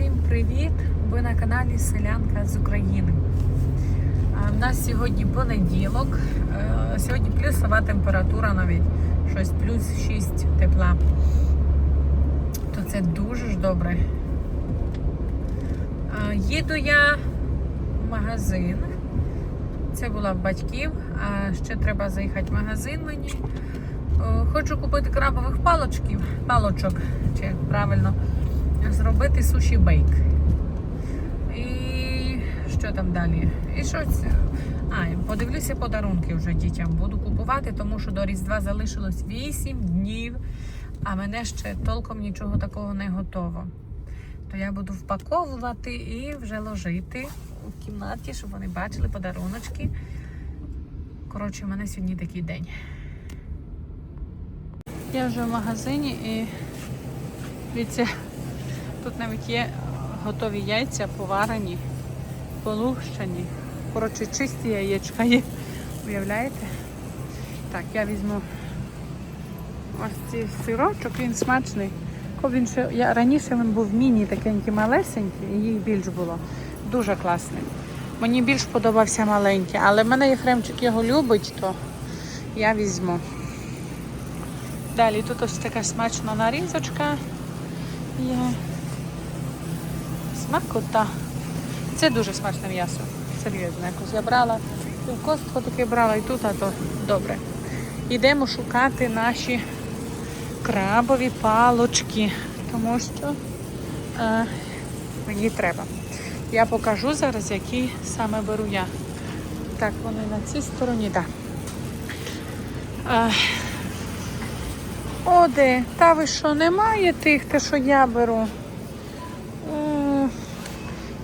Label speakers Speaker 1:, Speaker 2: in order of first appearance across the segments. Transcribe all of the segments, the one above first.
Speaker 1: Всім привіт! Ви на каналі Селянка з України. У нас сьогодні понеділок. Е, Сьогодні плюсова температура навіть щось плюс 6 тепла. То це дуже ж добре. Їду я в магазин. Це була в батьків, а ще треба заїхати в магазин мені. Е, Хочу купити крабових палочків, палочок, чи як правильно, зробити суші бейк. І що там далі? І щось. А, подивлюся подарунки вже дітям. Буду купувати, тому що до Різдва залишилось 8 днів, а мене ще толком нічого такого не готово. То я буду впаковувати і вже ложити у кімнаті, щоб вони бачили подаруночки. Коротше, у мене сьогодні такий день. Я вже в магазині і дивіться, тут навіть є готові яйця поварені, полущені. Коротше, чисті яєчка є. Уявляєте? Так, я візьму ось цей сирочок, він смачний. Він ще, я, раніше він був міні, такенький малесенький, і їх більш було. Дуже класний. Мені більш подобався маленький, але в мене Єфремчик його любить, то я візьму. Далі тут ось така смачна нарізочка є. Смакота. Це дуже смачне м'ясо. Серйозно, якось я брала. В костку таке брала і тут, а то добре. Йдемо шукати наші крабові палочки, тому що е, мені треба. Я покажу зараз, які саме беру я. Так, вони на цій стороні, так. Да. Е, о, де? Та ви що, немає тих, те, що я беру?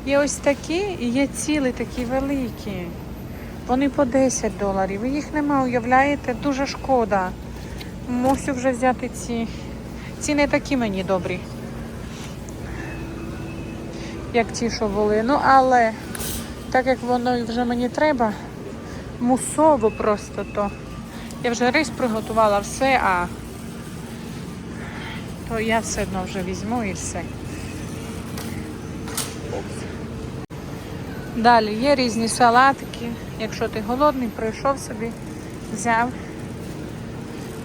Speaker 1: Є ось такі і є цілі такі великі. Вони по 10 доларів. І Їх нема, уявляєте? Дуже шкода. Мусю вже взяти ці. Ці не такі мені добрі. Як ті, що були. Ну, але так як воно вже мені треба, мусово просто то. Я вже рис приготувала все, а то я все одно вже візьму і все. Далі є різні салатики. Якщо ти голодний, прийшов собі, взяв.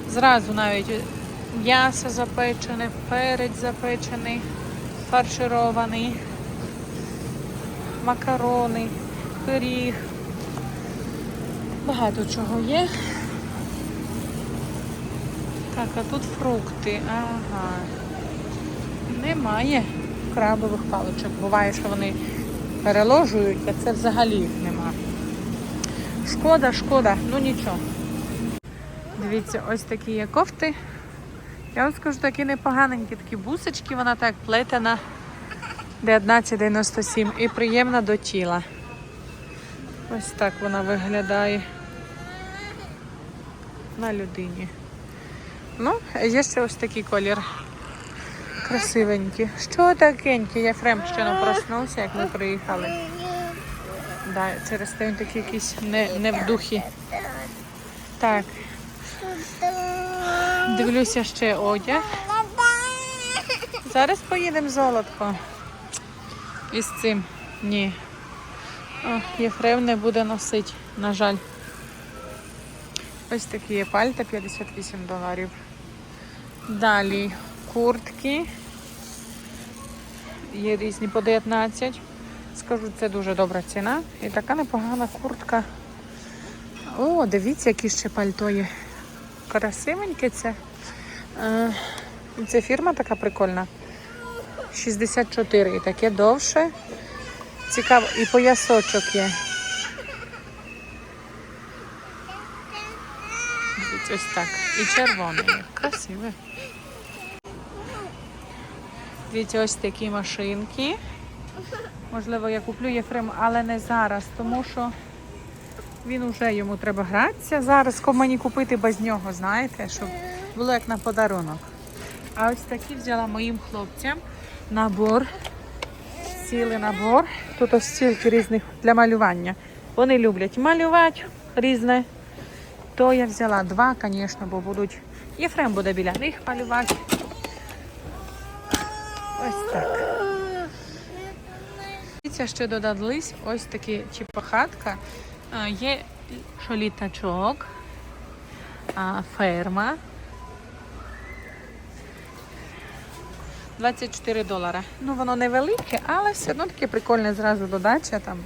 Speaker 1: Зразу навіть м'ясо запечене, перець запечений, фарширований, макарони, пиріг. Багато чого є. Так, а тут фрукти. Ага. Немає крабових паличок. Буває, що вони переложують, а це взагалі їх нема. Шкода, шкода, ну нічого. Дивіться, ось такі є кофти. Я вам скажу, такі непоганенькі, такі бусочки, вона так плетена 19,97 і приємна до тіла. Ось так вона виглядає на людині. Ну, є ще ось такий колір. Красивенький. Що такенький? Єфрем ще не проснувся, як ми приїхали. Да, через те він такий якийсь не, не в духі. Так. Дивлюся ще одяг. Зараз поїдемо золотко. Із цим. Ні. О, Єфрем не буде носити, на жаль. Ось такі є пальта 58 доларів. Далі куртки. Є різні по 19. Скажу, це дуже добра ціна. І така непогана куртка. О, дивіться, які ще пальто є. Красивеньке це. Е, Це фірма така прикольна. 64 і таке довше. Цікаво, і поясочок є. Ось так. І червоний. Красиве. Дивіться, ось такі машинки. Можливо, я куплю Єфрем, але не зараз, тому що він уже йому треба гратися. Зараз кому мені купити без нього, знаєте, щоб було як на подарунок. А ось такі взяла моїм хлопцям набор. Цілий набор. Тут ось стільки різних для малювання. Вони люблять малювати різне. То я взяла два, звісно, бо будуть. Єфрем буде біля них малювати. Ось так. дивіться, що додались ось такі типу хатка. Є що літачок, а, ферма. 24 долара. Ну, воно невелике, але все одно таке прикольне зразу додача там,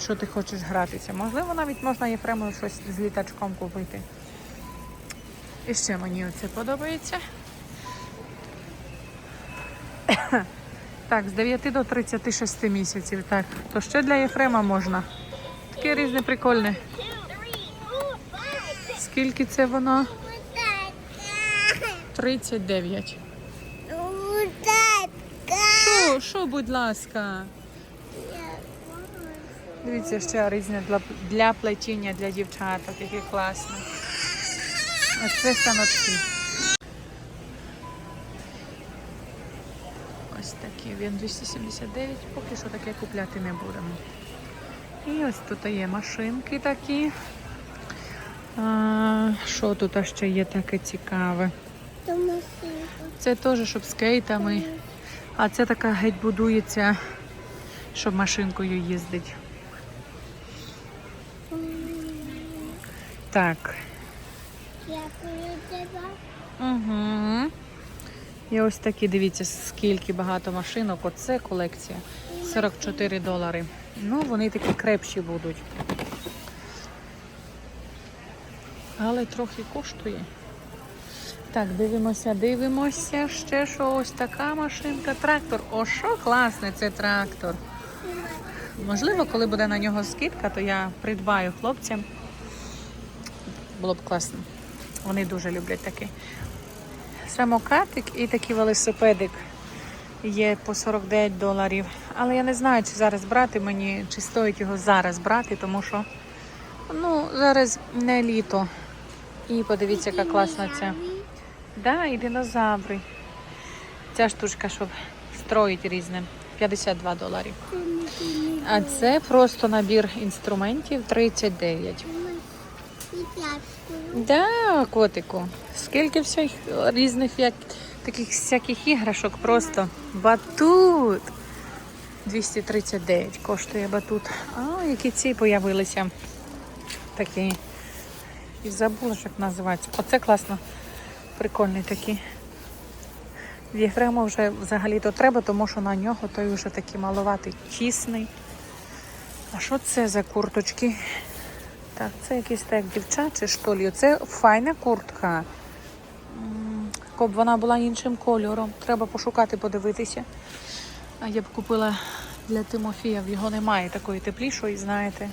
Speaker 1: що ти хочеш гратися. Можливо, навіть можна Єфремою щось з літачком купити. І ще мені оце подобається. Так, з 9 до 36 місяців. Так, то ще для Єфрема можна. Таке різне прикольне. Скільки це воно? 39. Що, що, будь ласка? Дивіться, ще різне для, для плетіння для дівчаток, які класні. Ось це станочки. Він 279, поки що таке купляти не будемо. І ось тут є машинки такі. А, що тут ще є таке цікаве? Це теж, щоб скейтами. А це така геть будується, щоб машинкою їздить. Так. Угу. І ось такі, дивіться, скільки багато машинок. Оце колекція. 44 долари. Ну, вони такі крепші будуть. Але трохи коштує. Так, дивимося, дивимося. Ще що ось така машинка. Трактор. О, що класне, це трактор. Можливо, коли буде на нього скидка, то я придбаю хлопцям. Було б класно. Вони дуже люблять такий. Самокатик і такий велосипедик є по 49 доларів. Але я не знаю, чи зараз брати мені, чи стоїть його зараз брати, тому що ну, зараз не літо. І подивіться, яка класна ця. Да, і динозаври. Ця штучка, щоб строїть різне. 52 доларів. А це просто набір інструментів 39. Да, котику. Скільки всіх різних як, таких всяких іграшок просто. Батут. 239 коштує батут. А, які ці появилися. Такі. І забула, як називається. Оце класно. Прикольний такий. Єфрема вже взагалі-то треба, тому що на нього той вже такий маловатий, тісний. А що це за курточки? Так, це якийсь так дівчачий, що лі. Це файна куртка. М, Коли б вона була іншим кольором. Треба пошукати, подивитися. А я б купила для Тимофія, в його немає такої теплішої, знаєте.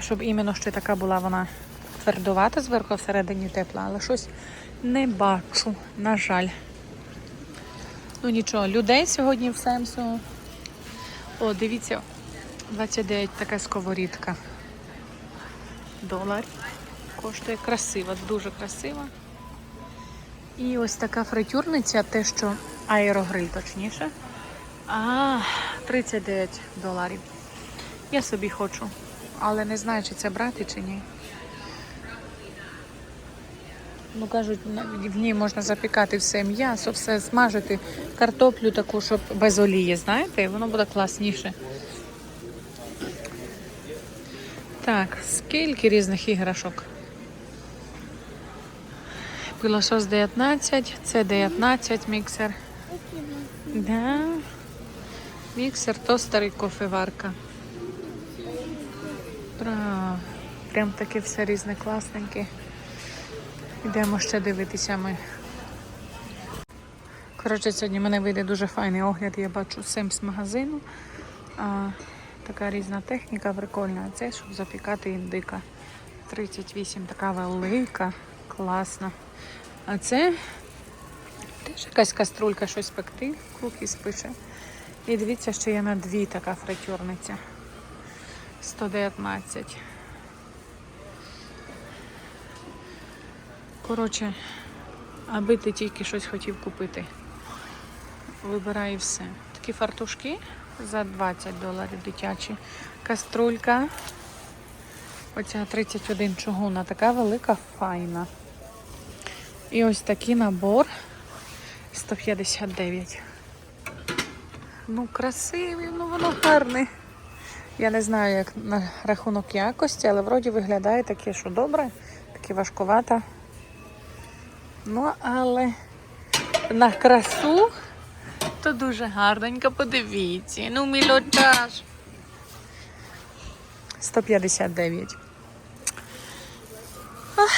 Speaker 1: Щоб іменно ще така була вона твердувата зверху, всередині тепла, але щось не бачу, на жаль. Ну нічого, людей сьогодні в Семсу. О, дивіться, 29 така сковорідка. Долар. Коштує красиво, дуже красива. І ось така фритюрниця, те, що аерогриль точніше. А, 39 доларів. Я собі хочу, але не знаю, чи це брати, чи ні. Ну, кажуть, в ній можна запікати все м'ясо, все смажити, картоплю таку, щоб без олії, знаєте, воно буде класніше. Так, скільки різних іграшок? Пилосос 19, це 19 міксер. Да. Міксер, тостер і кофеварка. Прям таке все різне класненьке. Йдемо ще дивитися ми. Коротше, сьогодні в мене вийде дуже файний огляд, я бачу Семс магазину. Така різна техніка прикольна. Це щоб запікати індика. 38, така велика, класна. А це теж якась каструлька, щось пекти, кукіс пише. І дивіться, що є на дві така фритюрниця. 119. Коротше, аби ти тільки щось хотів купити. Вибирай все. Такі фартушки за 20 доларів дитячі. Каструлька. Оця 31 чугуна, така велика, файна. І ось такий набор 159. Ну, красивий, ну воно гарне. Я не знаю, як на рахунок якості, але вроді виглядає таке, що добре, таке важкувата. Ну, але на красу то дуже гарненько, подивіться. Ну, мілочаш. 159. Ах,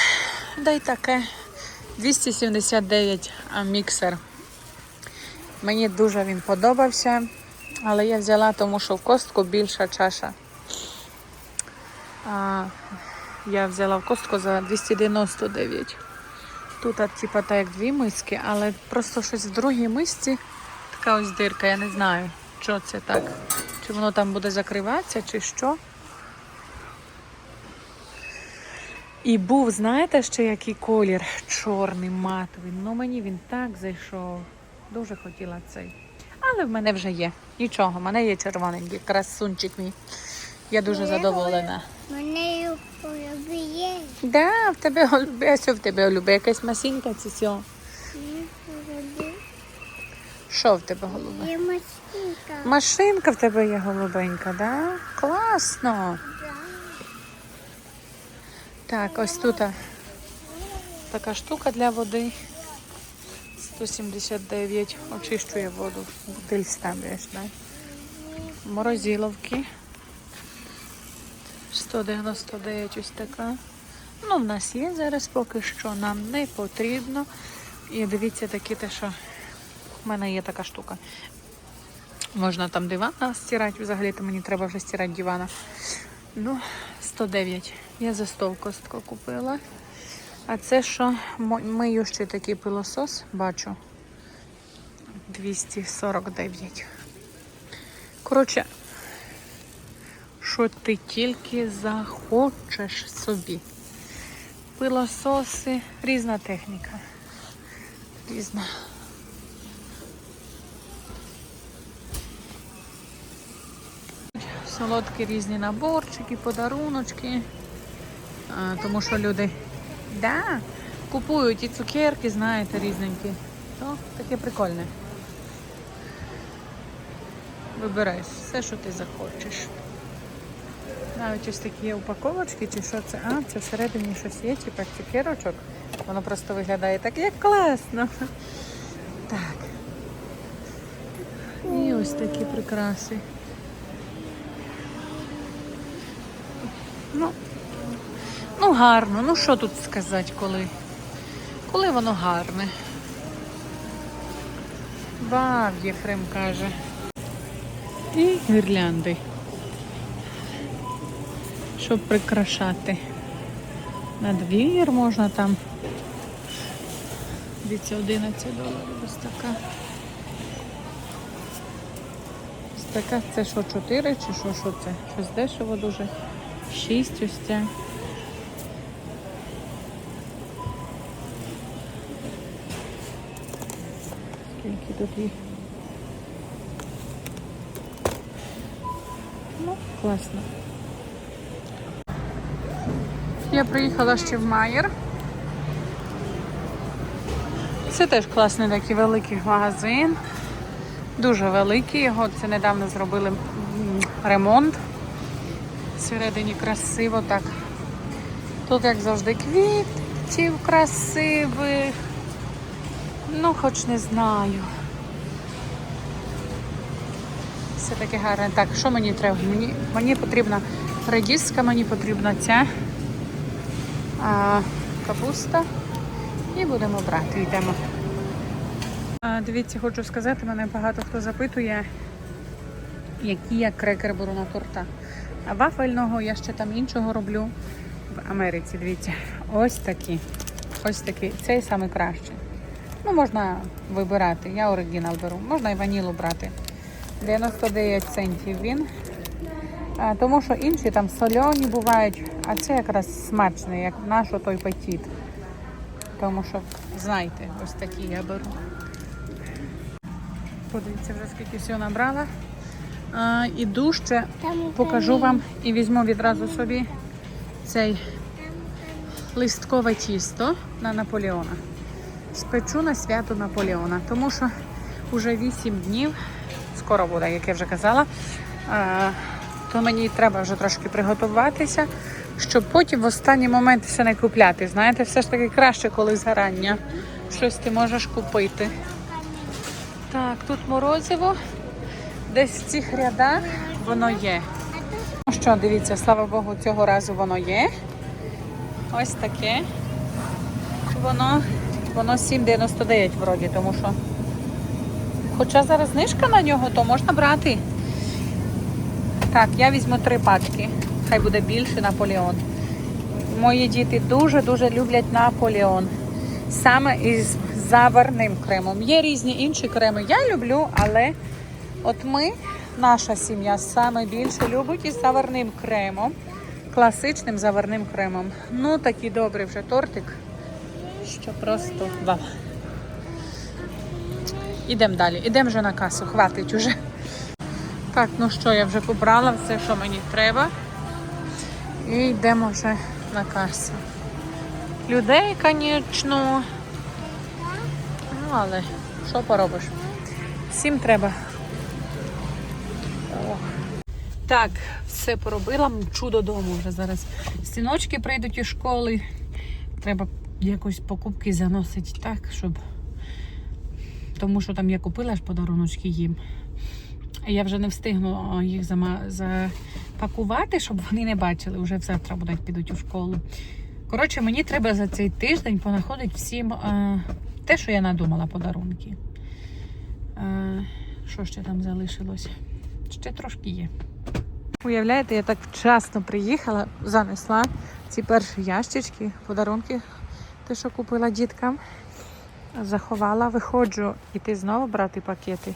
Speaker 1: Дай таке. 279 а, міксер. Мені дуже він подобався, але я взяла, тому що в костку більша чаша. А, я взяла в костку за 299. Тут, типа, так як дві миски, але просто щось в другій мисці така ось дирка, я не знаю, що це так. Чи воно там буде закриватися, чи що. І був, знаєте, ще який колір? Чорний, матовий. Ну мені він так зайшов. Дуже хотіла цей. Але в мене вже є. Нічого, в мене є червоненький, красунчик мій. Я дуже задоволена.
Speaker 2: Мене полюбіє.
Speaker 1: Да, в тебе голубе, що в тебе голубе? Якась масінка чи що? Що в тебе голубе?
Speaker 2: Є машинка.
Speaker 1: Машинка в тебе є голубенька, да? Класно. Так, ось тут така штука для води. 179. Очищує воду. Бутиль ставиш, да? Морозиловки. 199 ось така. Ну, в нас є зараз поки що, нам не потрібно. І дивіться такі те, що в мене є така штука. Можна там дивана стирати, взагалі-то мені треба вже стирати дивана. Ну, 109. Я за стол костко купила. А це що? Мию ще такий пилосос, бачу. 249. Коротше, що ти тільки захочеш собі. Пилососи, різна техніка. Різна. Солодкі різні наборчики, подаруночки. Тому що люди да, купують і цукерки, знаєте, різненькі. То таке прикольне. Вибирай все, що ти захочеш. Навіть ось такі упаковочки, чи що це? А, це всередині щось є, типу як цукерочок. Воно просто виглядає так, як класно. Так. І ось такі прикраси. Ну, ну гарно. Ну що тут сказати, коли? Коли воно гарне? Бав, Єфрем каже. І гірлянди. Щоб прикрашати. На двір можна там. Дивіться, 11 доларів ось така. Ось така, це що, 4 чи що, що це? Щось дешево дуже. 6 ось. Скільки тут їх? Ну, класно. Я приїхала ще в Майер. Це теж класний такий великий магазин. Дуже великий. Його це недавно зробили ремонт. Всередині красиво так. Тут, як завжди, квітів красивих. Ну, хоч не знаю. Все таке гарне. Так, що мені треба? Мені, мені потрібна редіска, мені потрібна ця а, капуста. І будемо брати, йдемо. А, дивіться, хочу сказати, мене багато хто запитує, які я крекер беру на торта. Вафельного я ще там іншого роблю в Америці. Дивіться, ось такі. Ось такий. Цей самий кращий. Ну, можна вибирати. Я оригінал беру. Можна і ванілу брати. 99 центів він. А, тому що інші там сольоні бувають, а це якраз смачний, як наш той петіт. Тому що, знаєте, ось такі я беру. Подивіться, вже скільки всього набрала. Іду ще покажу вам і візьму відразу собі цей листкове тісто на Наполеона. Спечу на свято Наполеона, тому що вже 8 днів скоро буде, як я вже казала. То мені треба вже трошки приготуватися, щоб потім в останній момент все не купляти. Знаєте, все ж таки краще, коли зарання щось ти можеш купити. Так, тут морозиво. Десь в цих рядах воно є. Ну що, дивіться, слава Богу, цього разу воно є. Ось таке. Воно, воно 7,99 вроді, тому що. Хоча зараз знижка на нього, то можна брати. Так, я візьму три пачки. Хай буде більше Наполеон. Мої діти дуже-дуже люблять Наполеон. Саме із заварним кремом. Є різні інші креми. Я люблю, але от ми, наша сім'я, саме більше любить із заварним кремом. Класичним заварним кремом. Ну, такий добрий вже тортик, що просто вау. Ідемо далі. Ідемо вже на касу, хватить уже. Так, ну що, я вже побрала все, що мені треба. І йдемо вже на касу. Людей, звісно. Ну, але що поробиш? Всім треба. Так, все поробила, мчу додому вже зараз. Стіночки прийдуть із школи. Треба якось покупки заносити так, щоб. Тому що там я купила ж подаруночки їм. Я вже не встигну їх запакувати, щоб вони не бачили. Вже завтра будуть підуть у школу. Коротше, мені треба за цей тиждень понаходити всім е, те, що я надумала подарунки. Е, що ще там залишилось? Ще трошки є. Уявляєте, я так вчасно приїхала, занесла ці перші ящички, подарунки, те, що купила діткам. Заховала, виходжу іти знову брати пакети.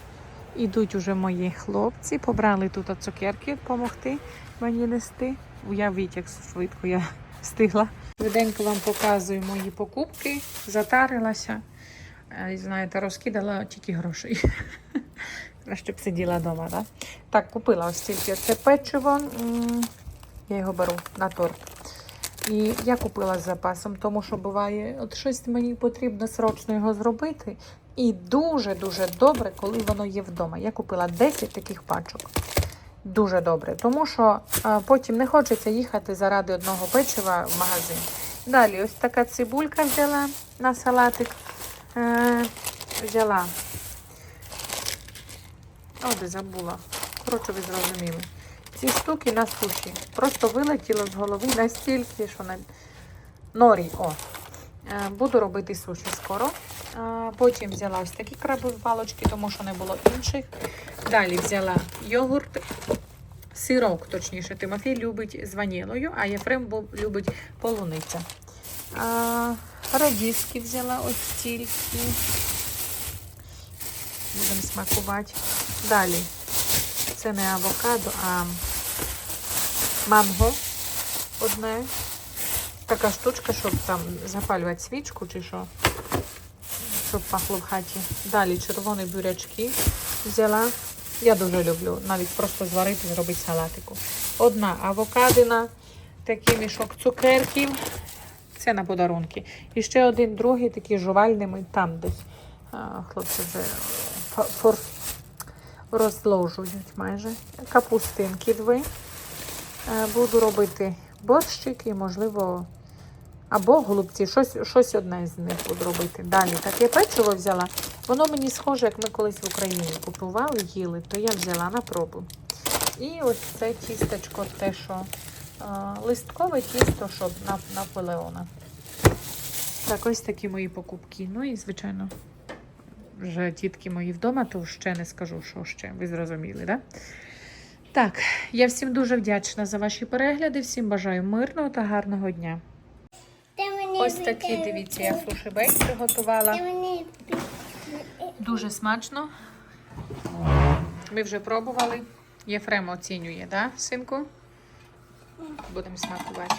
Speaker 1: Ідуть уже мої хлопці, побрали тут цукерки допомогти мені нести. Уявіть, як швидко я встигла. Швиденько вам показую мої покупки, затарилася. Е, Знаєте, розкидала тільки грошей. Краще б сиділа вдома, да? Так, купила ось тільки це печиво. Я його беру на торт. І я купила з запасом, тому що буває, от щось мені потрібно срочно його зробити. І дуже-дуже добре, коли воно є вдома. Я купила 10 таких пачок. Дуже добре, тому що а, потім не хочеться їхати заради одного печива в магазин. Далі, ось така цибулька взяла на салатик. Е, взяла. О, де забула. Коротше, ви зрозуміли. Ці штуки на суші. Просто вилетіло з голови настільки, що на норі. О. Е, Буду робити суші скоро. Потім взяла ось такі крабові палочки, тому що не було інших. Далі взяла йогурт, сирок, точніше, Тимофій любить з ванілою, а Єфрем любить полуниця. Радіски взяла ось стільки. Будемо смакувати. Далі. Це не авокадо, а манго одне. Така штучка, щоб там запалювати свічку чи що. Щоб пахло в хаті. Далі червоні бурячки взяла. Я дуже люблю навіть просто зварити, зробити салатику. Одна авокадина, такий мішок цукерків. Це на подарунки. І ще один другий такий жувальними там десь. А, хлопці вже фо- фор... розложують майже. Капустинки дві. Е, Буду робити борщик і, можливо, або голубці. Щось, щось одне з них буду робити. Далі таке печиво взяла. Воно мені схоже, як ми колись в Україні купували, їли, то я взяла на пробу. І ось це тістечко, те, що е, листкове тісто, щоб на Наполеона. Так, ось такі мої покупки. Ну і, звичайно, вже тітки мої вдома, то ще не скажу, що ще. Ви зрозуміли, так? Да? Так, я всім дуже вдячна за ваші перегляди. Всім бажаю мирного та гарного дня. Ось такі, дивіться, я суші бейк приготувала. Дуже смачно. Ми вже пробували. Єфрем оцінює, да, синку? Будемо смакувати.